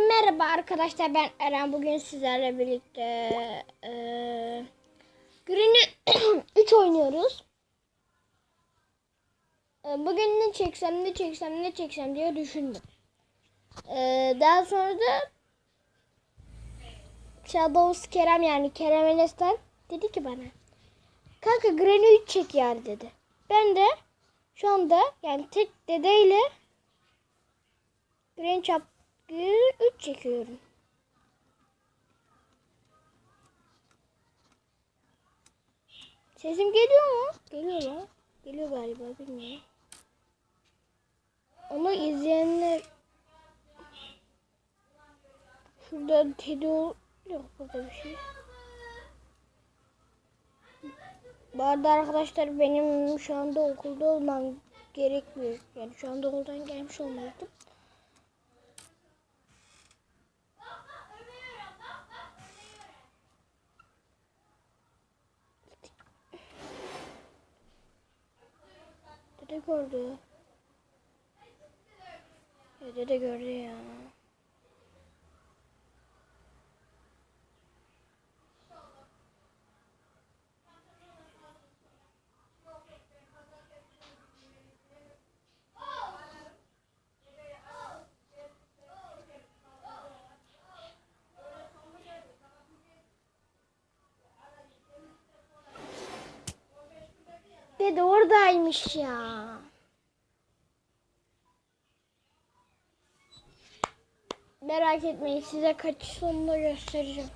merhaba arkadaşlar ben Eren bugün sizlerle birlikte e, Green'i 3 oynuyoruz. E, bugün ne çeksem ne çeksem ne çeksem diye düşündüm. E, daha sonra da Shadows Kerem yani Kerem Enes'ten dedi ki bana kanka Green'i 3 çek yani dedi. Ben de şu anda yani tek dedeyle Green Chap 3 çekiyorum. Sesim geliyor mu? Geliyor mu? Geliyor galiba bilmiyorum. Onu izleyenler Şurada Teddy yok burada bir şey. Bu arkadaşlar benim şu anda okulda olmam gerekmiyor. Yani şu anda okuldan gelmiş olmalıydım. Dede gördü. Dede gördü ya. Dede oradaymış ya. Merak etmeyin size kaçış sonunda göstereceğim.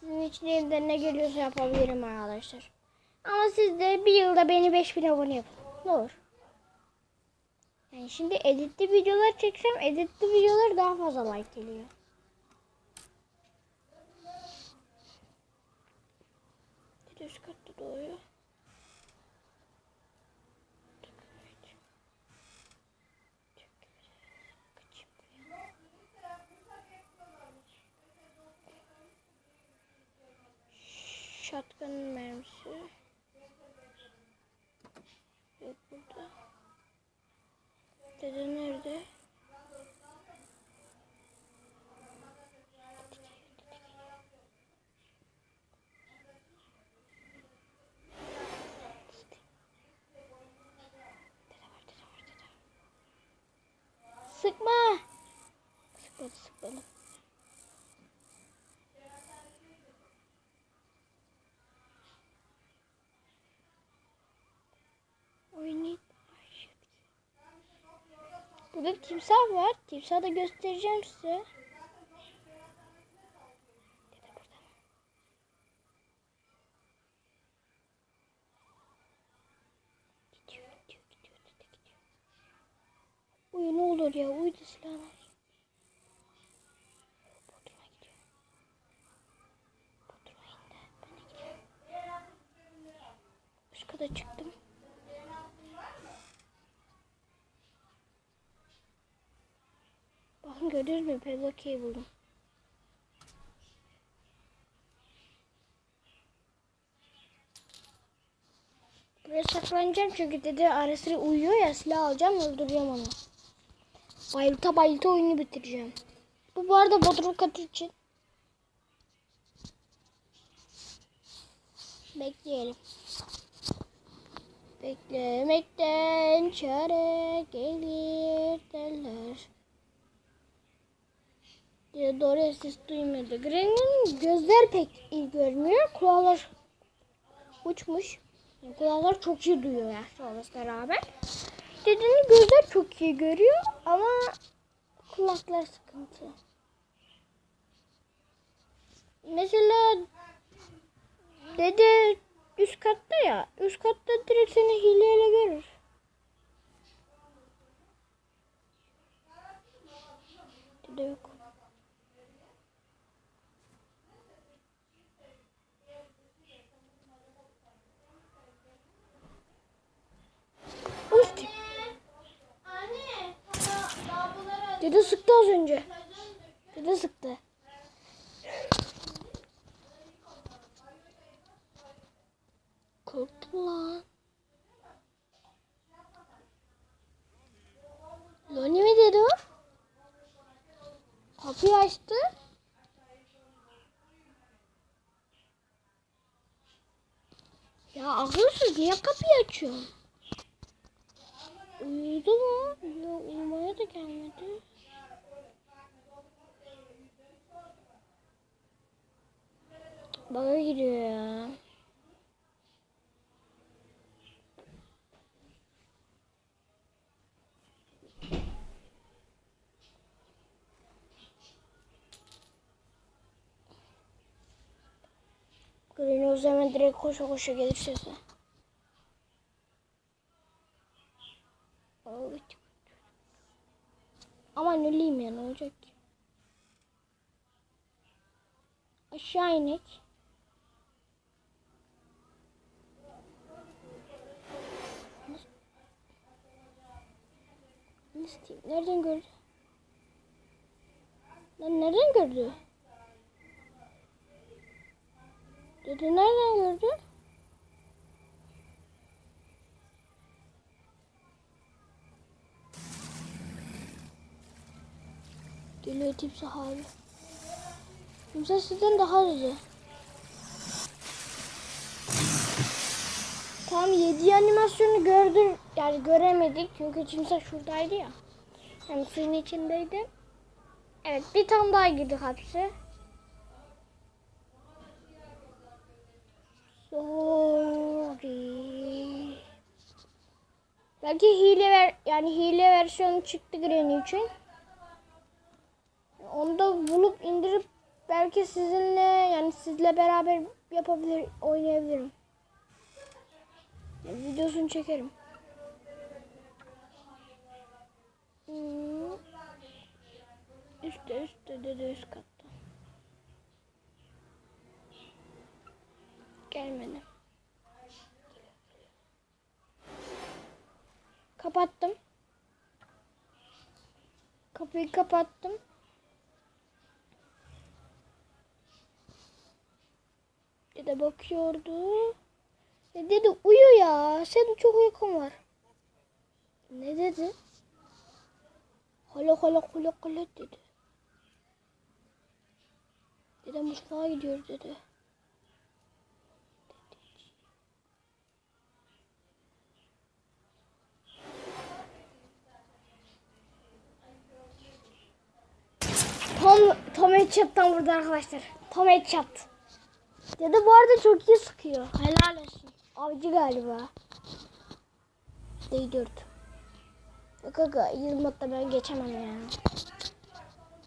Sizin için elimden ne geliyorsa yapabilirim arkadaşlar. Ama siz de bir yılda beni 5000 abone yapın. Ne olur. Yani şimdi editli videolar çeksem editli videolar daha fazla like geliyor. De üst katta doğuyor. Shotgun mermisi. Yok burada. Dede nerede? Burada timsah var. Timsahı da göstereceğim size. Dede burada. Gidiyor, gidiyor, gidiyor, dede gidiyor. Uyu ne olur ya, uyu da silahlar. Bodrum'a gidiyor. Bodrum'a indi. Ben de gidiyorum. Üst kata çıktım. Bakın gördünüz mü? Pedokey'i buldum. Buraya saklanacağım çünkü dedi ara sıra uyuyor ya silah alacağım öldüreceğim onu. Bayılta bayılta oyunu bitireceğim. Bu bu arada Bodrum katı için. Bekleyelim. Beklemekten çare gelir derler. Diye doğru ses duymadı. Granny'nin gözler pek iyi görmüyor. Kulaklar uçmuş. Yani kulaklar çok iyi duyuyor yaşlı olmasına rağmen. Dedenin gözler çok iyi görüyor ama kulaklar sıkıntı. Mesela dede üst katta ya. Üst katta direkt seni hileyle görür. Dede yok. Dede sıktı az önce. Dede sıktı. Korktum lan. Loni mi dedi o? kapıyı açtı. Ya akılsız niye kapıyı açıyor? Uyudu mu? Yok uyumaya da gelmedi. Bana gidiyor ya. Green o zaman direkt koşa koşa gelir sesi. Evet. Aman öleyim ya ne olacak ki? Aşağı inek. Nasıl diyeyim? Nereden gördü? Lan nereden gördü? Dede nereden gördü? Geliyor timsah abi. Timsah sizden daha hızlı. Tam 7 animasyonu gördüm. Yani göremedik çünkü timsah şuradaydı ya. Yani suyun içindeydi. Evet bir tane daha girdi hapse. Sorry. Belki hile ver yani hile versiyonu çıktı Granny için. Onu da bulup indirip belki sizinle yani sizle beraber yapabilir oynayabilirim. Yani videosunu çekerim. Hmm. Üstte üstte de üst katta. Gelmedi. Kapattım. Kapıyı kapattım. Dede bakıyordu. E dedi uyu ya. Senin çok uykun var. Ne dedi? Hala hala hala hala dedi. Dede mutfağa gidiyor dedi. Tom, Tom Headshot'tan vurdu arkadaşlar. Tom. Dede bu arada çok iyi sıkıyor. Helal olsun. Avcı galiba. Değil dört. Aga 20 modda ben geçemem ya.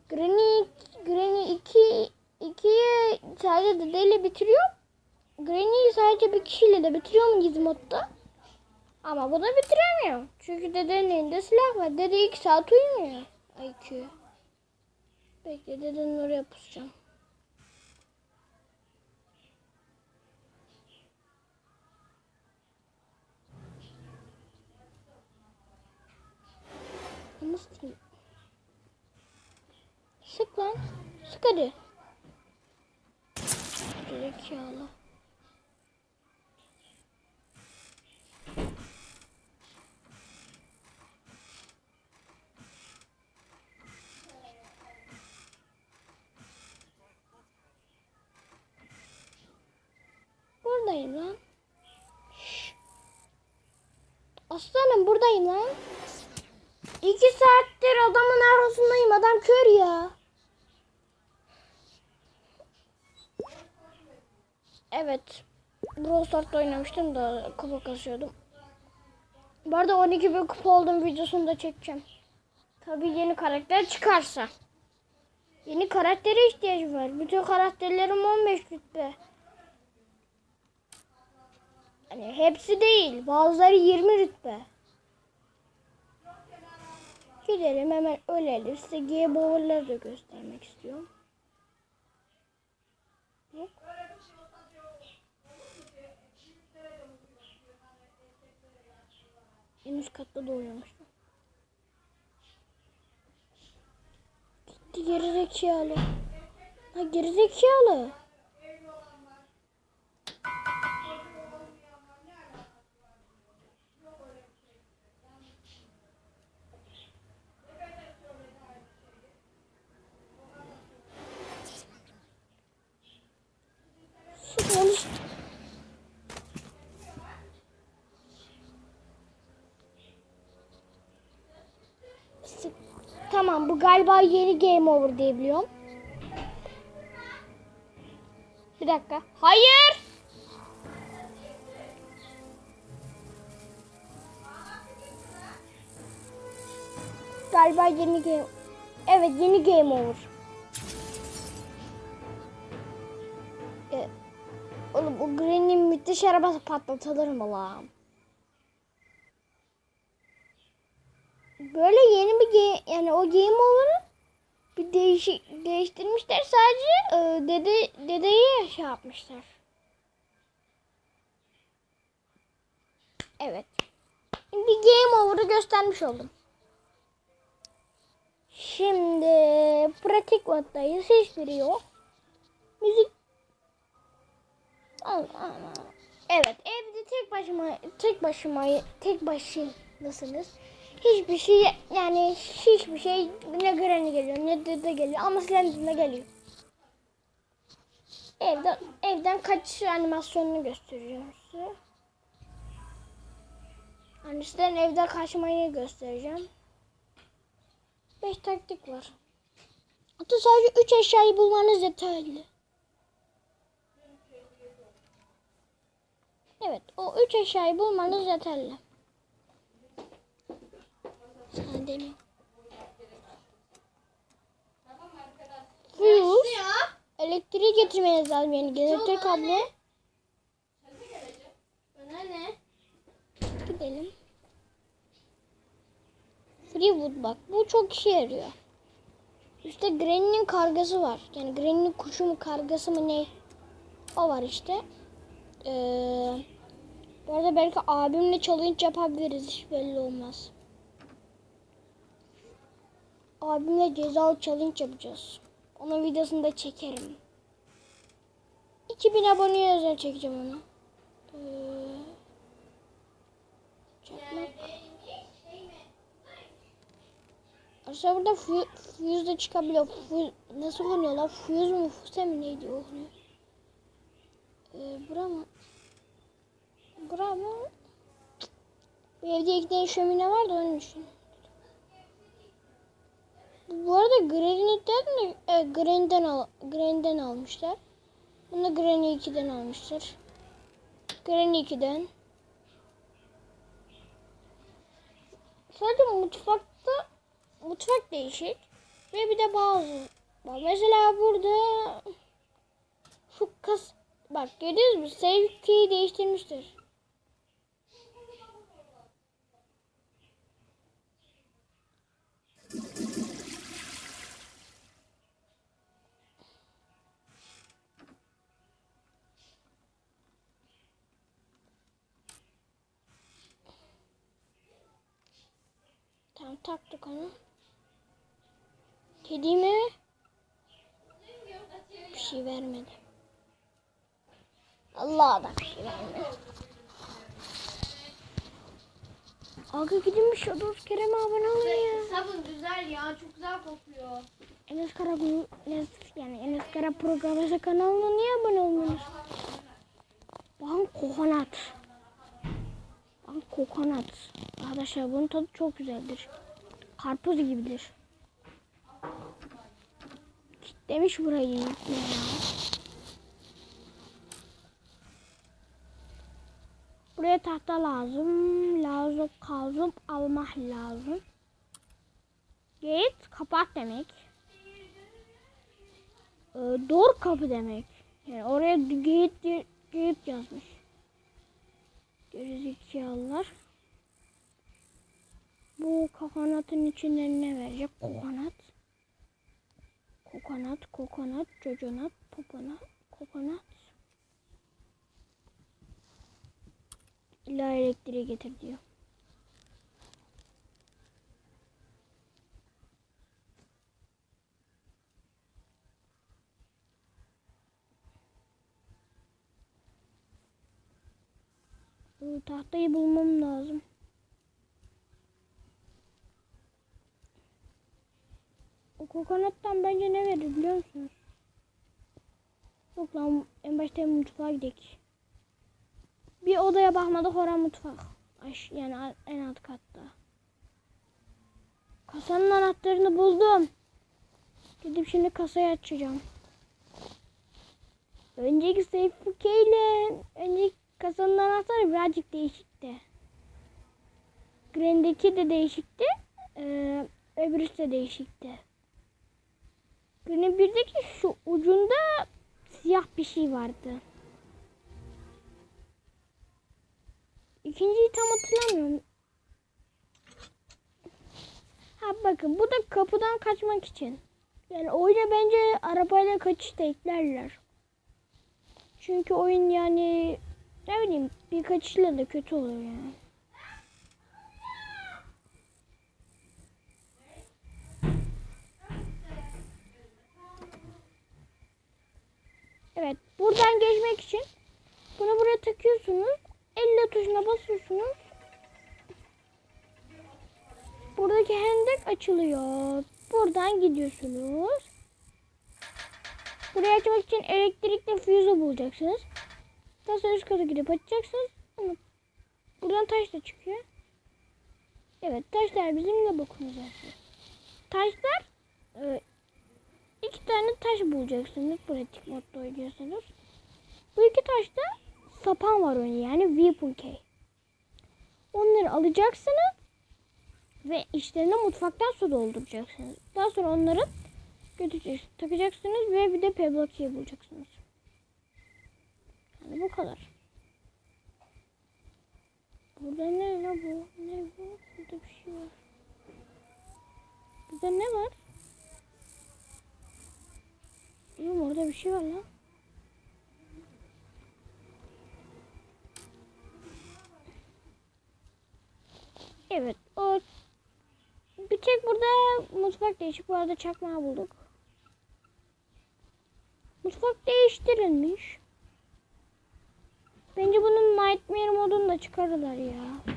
Granny, Granny 2 2'yi sadece dedeyle bitiriyor. Granny'yi sadece bir kişiyle de bitiriyor mu gizli modda? Ama bunu bitiremiyor. Çünkü dedenin elinde silah var. Dede 2 saat uyumuyor. IQ. Bekle dedenin oraya pusacağım. Nasıl diyeyim? Sık lan. Sık hadi. Zekalı. Buradayım lan. Aslanım buradayım lan. İki saattir adamın arasındayım. Adam kör ya. Evet. Brawl oynamıştım da kupa kasıyordum. Bu arada 12 bin kupa oldum videosunu da çekeceğim. Tabii yeni karakter çıkarsa. Yeni karaktere ihtiyacım var. Bütün karakterlerim 15 rütbe. Hani hepsi değil. Bazıları 20 rütbe. Gidelim hemen ölelim. Size G Bower'ları da göstermek istiyorum. Yok. En üst katta da oynamıştım. Gitti gerizekalı. Ha gerizekalı. Tamam bu galiba yeni game over diye biliyorum. Bir dakika. Hayır. Galiba yeni game. Evet yeni game over. E, oğlum o Granny'nin müthiş arabası patlatılır mı lan? Yani o game over'ı bir değişik değiştirmişler sadece e, dede dedeyi şey yapmışlar. Evet. Bir game over'ı göstermiş oldum. Şimdi pratik moddayız. Hiçbiri yok. Müzik. Evet evde tek başıma tek başıma tek başınasınız. Hiçbir şey yani hiçbir şey ne Granny geliyor ne dede geliyor ama Slender'ına geliyor. Evden evden kaçış animasyonunu göstereceğim size. Yani sizden evde kaçmayı göstereceğim. 5 taktik var. Hatta sadece 3 eşyayı bulmanız yeterli. Evet, o 3 eşyayı bulmanız yeterli. Sana demeyeyim. Fuse. Elektriği getirmeniz lazım yani jeneratör kablo. Bana ne? Gidelim. Freewood bak bu çok işe yarıyor. İşte Granny'nin kargası var. Yani Granny'nin kuşu mu kargası mı ne? O var işte. Ee, bu arada belki abimle challenge yapabiliriz. Hiç belli olmaz. Abimle cezalı challenge yapacağız. Onun videosunu da çekerim. 2000 aboneye özel çekeceğim onu. Ee, çakmak. Burada fu- fuse de çıkabiliyor. Fu- nasıl oluyor lan? Fuse mu? Fuse mi neydi o? Ee, bura mı? Bura mı? Bu evde iki tane şömine var da onun için. Bu arada Granny'den de e, Granny'den al, Granny'den almışlar. Bunu da Granny 2'den almışlar. Granny 2'den. Sadece mutfakta mutfak değişik ve bir de bazı bak mesela burada şu kas bak görüyoruz mu save key'i değiştirmiştir. Tamam taktık onu. Kedi mi? Bir şey vermedi. Allah da bir şey vermedi. Aga gidin bir Shadows Kerem'e abone olun ya. Sabun güzel ya. Çok güzel kokuyor. Enes Kara yani Enes Kara Programı kanalına niye abone olmuyorsunuz? Bakın kokonat. Bakın kokonat. Arkadaşlar bunun tadı çok güzeldir. Karpuz gibidir. Kitlemiş burayı ya. Buraya tahta lazım. Lazım kazıp almak lazım. Gate kapat demek. Ee, door kapı demek. Yani oraya diye- gate yazmış. Gerizekalılar. Bu kokonatın içinden ne verecek? Kokonat. Kokonat, kokonat, coconat, poponat, kokonat. İlla elektriği getir diyor. Tahtayı bulmam lazım. O kokonattan bence ne verir biliyor musunuz? Yok lan en başta mutfağa gidelim. Bir odaya bakmadık oraya mutfak. Aş, yani en alt katta. Kasanın anahtarını buldum. Gidip şimdi kasayı açacağım. Önceki Seyfuke ile önceki kasanın anahtarı birazcık değişikti. Grand'deki de değişikti. Ee, öbürüsü de değişikti. Green 1'deki şu ucunda siyah bir şey vardı. İkinciyi tam hatırlamıyorum. Ha bakın bu da kapıdan kaçmak için. Yani oyuna bence arabayla kaçış da eklerler. Çünkü oyun yani ne bileyim bir kaçışla da kötü olur yani. Evet buradan geçmek için bunu buraya takıyorsunuz. Elle tuşuna basıyorsunuz. Buradaki hendek açılıyor. Buradan gidiyorsunuz. Burayı açmak için elektrikli füze bulacaksınız. Daha sonra üst kata gidip açacaksınız. Ama buradan taş da çıkıyor. Evet taşlar bizim ne bokumuz. Taşlar e, iki tane taş bulacaksınız. Pratik modda oynuyorsanız. Bu iki taşta sapan var onun yani weapon key. Onları alacaksınız ve içlerine mutfaktan su dolduracaksınız. Daha sonra onları götüreceksiniz, takacaksınız ve bir de peblokiyi bulacaksınız. Yani bu kadar. Burada ne ne bu? Ne bu? Burada bir şey var. Burada ne var? Yok orada bir şey var lan. Evet o bir tek burada mutfak değişik. Bu arada çakmağı bulduk. Mutfak değiştirilmiş. Bence bunun Nightmare modunu da çıkarırlar ya.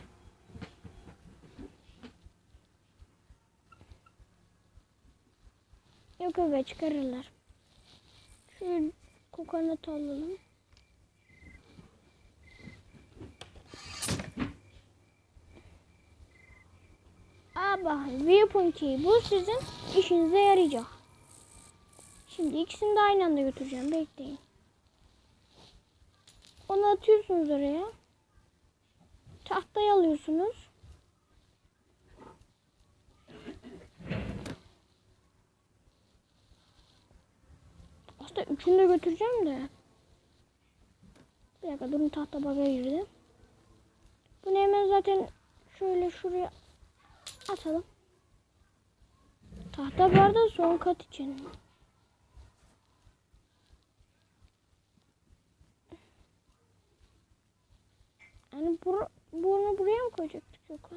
Yok evet çıkarırlar. Şu kokonat alalım. Aba weapon key bu sizin işinize yarayacak. Şimdi ikisini de aynı anda götüreceğim. Bekleyin. Onu atıyorsunuz oraya. Tahtayı alıyorsunuz. Aslında üçünü de götüreceğim de. Bir dakika durun tahta baga girdi. Bunu hemen zaten şöyle şuraya atalım. Tahta bu arada son kat için. Yani bur bunu buraya mı koyacaktık yok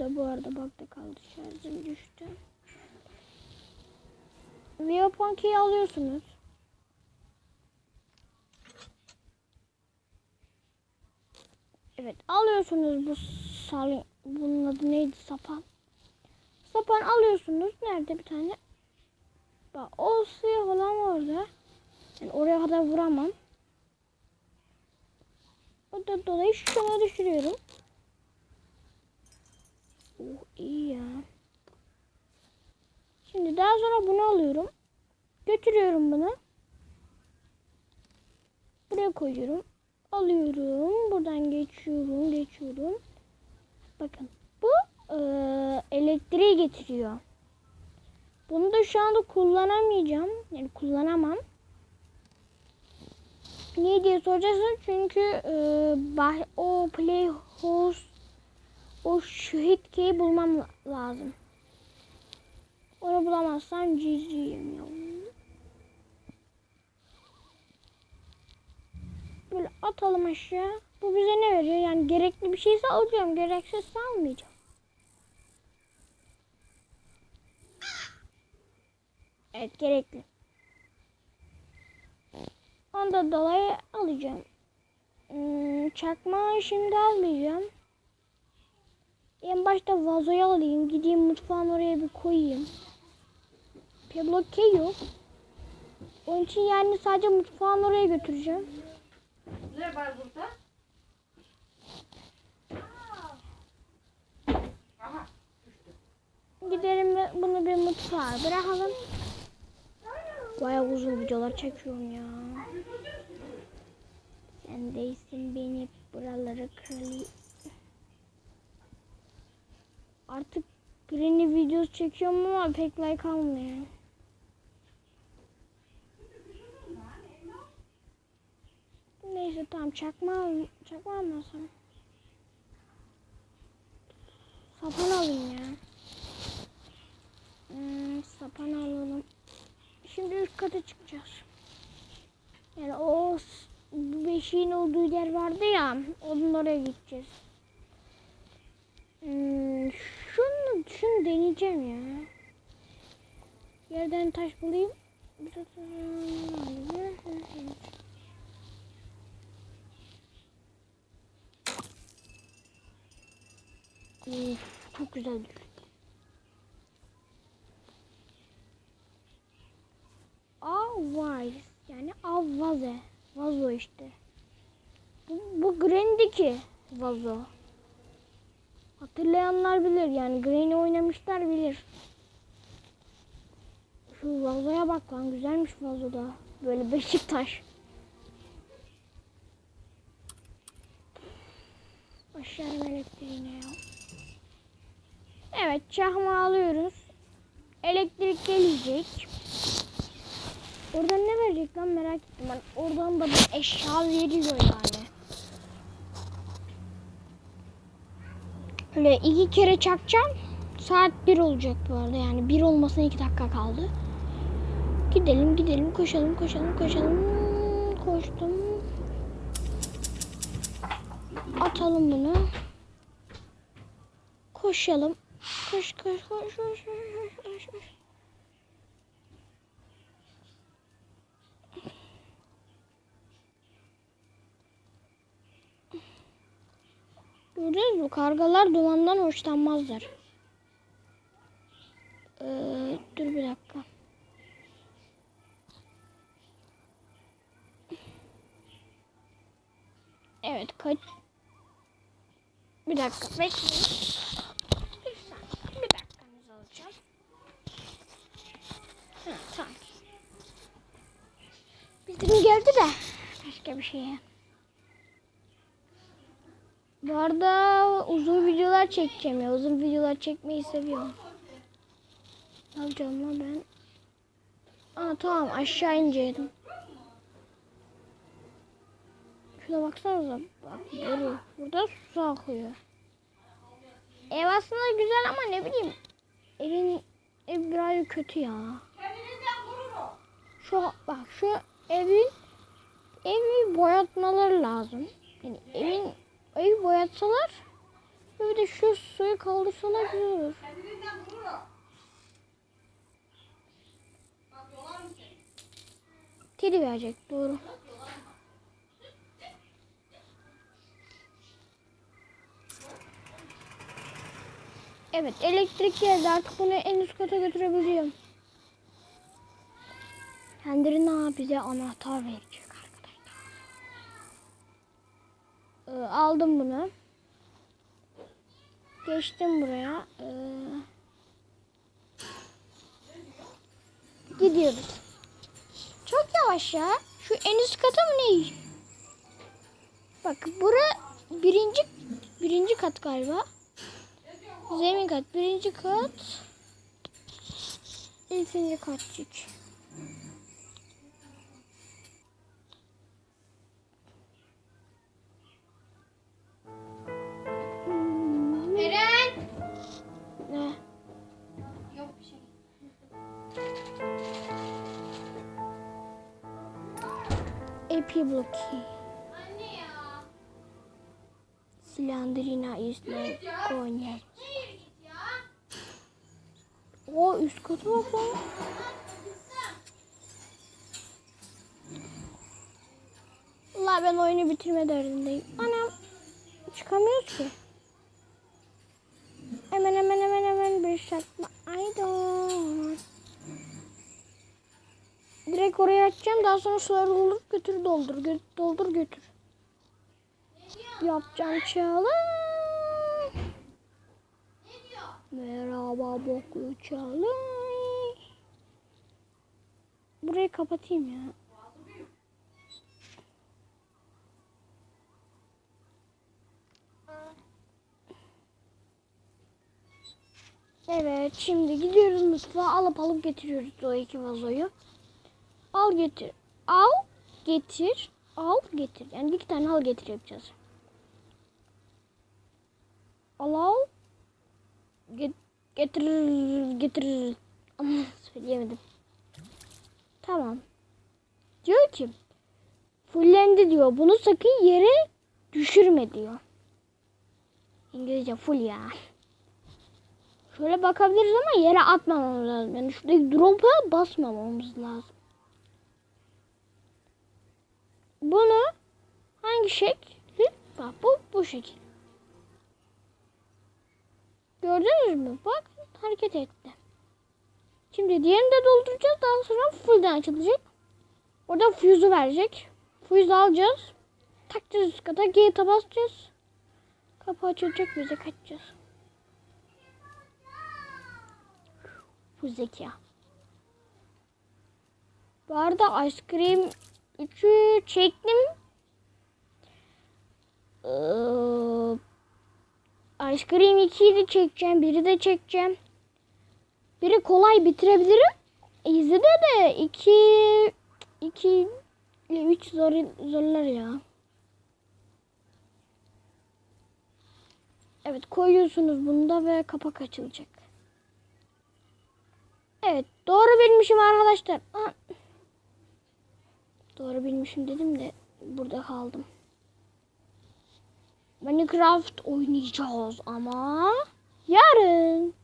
Orada bu arada bakta kaldı şarjım düştü. Viapanki'yi alıyorsunuz. Evet alıyorsunuz bu sal bunun adı neydi sapan. Sapan alıyorsunuz. Nerede bir tane? Bak o siyah olan orada. Yani oraya kadar vuramam. O da dolayı şuna düşürüyorum. Oh iyi ya. Şimdi daha sonra bunu alıyorum. Götürüyorum bunu. Buraya koyuyorum. Alıyorum. Buradan geçiyorum. Geçiyorum. Bakın. Bu eee, elektriği getiriyor. Bunu da şu anda kullanamayacağım. Yani kullanamam. Niye diye soracaksın çünkü e, bah- o playhouse o şehit key'i bulmam la- lazım. Onu bulamazsam GG'yim ya. Böyle atalım aşağı. Bu bize ne veriyor? Yani gerekli bir şeyse alacağım. Gereksizse almayacağım. Evet gerekli. Ondan dolayı alacağım. Hmm, çakmağı şimdi almayacağım. En başta vazoyu alayım. Gideyim mutfağın oraya bir koyayım. Pebloke yok. Onun için yani sadece mutfağın oraya götüreceğim. Ne var burada? Aha. Gidelim ve bunu bir mutfağa bırakalım. Bayağı uzun videolar çekiyorum ya. Sen değilsin beni buraları krali. Artık Granny videosu çekiyorum ama pek like almıyor. Neyse tamam çakma çakma almasam. Sapan alayım ya. Hmm, sapan alalım. Şimdi üst kata çıkacağız. Yani o beşiğin olduğu yer vardı ya. Onun oraya gideceğiz. Hmm, deneyeceğim ya. Yerden taş bulayım. Uf, çok güzel düştü. Yani avvaze. Vazo işte. Bu, bu Granny'deki vazo. Hatırlayanlar bilir yani Granny oynamışlar bilir. Şu vazoya bak lan güzelmiş vazoda. Böyle Beşiktaş. Aşağı elektriğine ya. Evet çahma alıyoruz. Elektrik gelecek. Oradan ne verecek lan merak ettim ben. Oradan da bir eşya veriliyor yani. Öyle iki kere çakacağım. Saat bir olacak bu arada yani bir olmasına iki dakika kaldı. Gidelim gidelim koşalım koşalım koşalım. Koştum. Atalım bunu. Koşalım. Koş koş koş koş koş koş koş. Gördünüz mü? Kargalar dumandan hoşlanmazlar. Ee, dur bir dakika. Evet kaç... Bir dakika bekleyin. Bir saniye. Bir dakikanızı alacağım. Ha, tamam. Bildirim geldi de başka bir şeye. Bu arada uzun videolar çekeceğim ya. Uzun videolar çekmeyi seviyorum. Ne yapacağım lan ben? Aa tamam aşağı inecektim. Şuna baksanıza. Bak böyle. Burada su akıyor. Ev aslında güzel ama ne bileyim. Evin ev biraz kötü ya. Şu bak şu evin evi boyatmaları lazım. Yani evin evi boyatsalar ve bir de şu suyu kaldırsalar güzel olur. Tedi verecek doğru. Evet elektrik geldi artık bunu en üst kata götürebiliyorum. Kendine bize anahtar verecek arkadaşlar. Ee, aldım bunu. Geçtim buraya. Ee, gidiyoruz. Çok yavaş ya. Şu en üst kata mı ne? Bak bura birinci birinci kat galiba. Zemin kat birinci kat. İkinci katçık. Eren! Ne? Yok bir şey. Epiblocki. Anne ya. Silandrina ismi Konya. O üst katı bak lan. Allah ben oyunu bitirme derdindeyim. Anam çıkamıyoruz ki. Hemen hemen hemen şartma. I don't. Direkt oraya açacağım. Daha sonra suları doldur götür doldur. Gö- doldur götür. yapacağım diyor? Merhaba boklu challenge. Burayı kapatayım ya. Evet şimdi gidiyoruz mutfağa alıp alıp getiriyoruz o iki vazoyu. Al getir. Al getir. Al getir. Yani iki tane al getir yapacağız. Al al. Get, getir getir. Ama söyleyemedim. Tamam. Diyor ki fullendi diyor. Bunu sakın yere düşürme diyor. İngilizce full ya. Şöyle bakabiliriz ama yere atmamamız lazım. Yani şuradaki drop'a basmamamız lazım. Bunu hangi şekli? Bak bu bu şekil. Gördünüz mü? Bak hareket etti. Şimdi diğerini de dolduracağız. Daha sonra fullden açılacak. Orada fuse'u verecek. Fuse alacağız. Takacağız üst kata. Gate'a basacağız. Kapı açılacak. Bize kaçacağız. Bu zeka. Bu arada ice cream 3'ü çektim. Ee, ice cream 2'yi de çekeceğim. Biri de çekeceğim. Biri kolay bitirebilirim. İzide de 2 2 ile 3 zor zorlar ya. Evet koyuyorsunuz bunda ve kapak açılacak. Evet doğru bilmişim arkadaşlar. Doğru bilmişim dedim de burada kaldım. Minecraft oynayacağız ama yarın.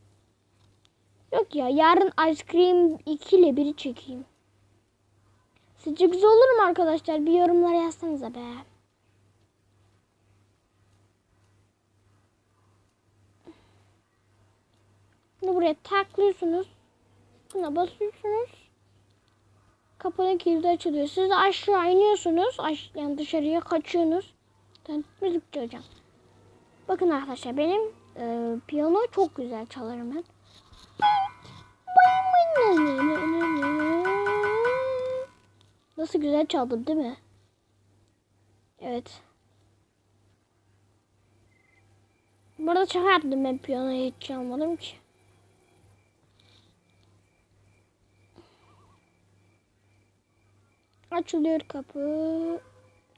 Yok ya yarın Ice Cream 2 ile 1'i çekeyim. Sizce güzel olur mu arkadaşlar? Bir yorumlar yazsanıza be. Bunu buraya taklıyorsunuz. Buna basıyorsunuz. Kapının kilidi açılıyor. Siz aşağı iniyorsunuz. Aş yani dışarıya kaçıyorsunuz. Ben müzikçi hocam. Bakın arkadaşlar benim e, piyano çok güzel çalarım ben. Nasıl güzel çaldım değil mi? Evet. Bu arada şaka yaptım ben piyanoyu hiç çalmadım ki. Açılıyor kapı.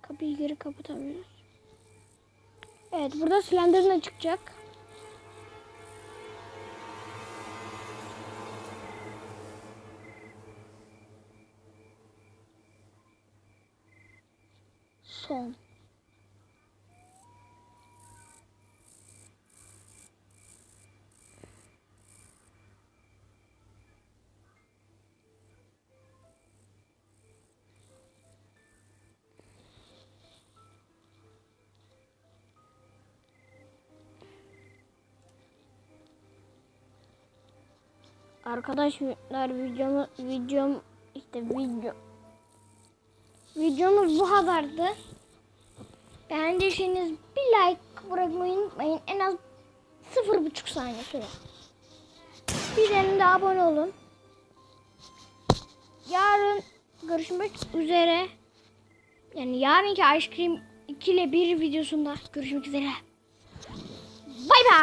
Kapıyı geri kapatamıyoruz. Evet burada Slenderman çıkacak. Son. Arkadaşlar videomu videom işte video videomuz bu kadardı. Beğendiyseniz bir like bırakmayı unutmayın. En az 0,5 saniye süre. Bir de abone olun. Yarın görüşmek üzere. Yani yarınki Ice Cream 2 ile 1 videosunda görüşmek üzere.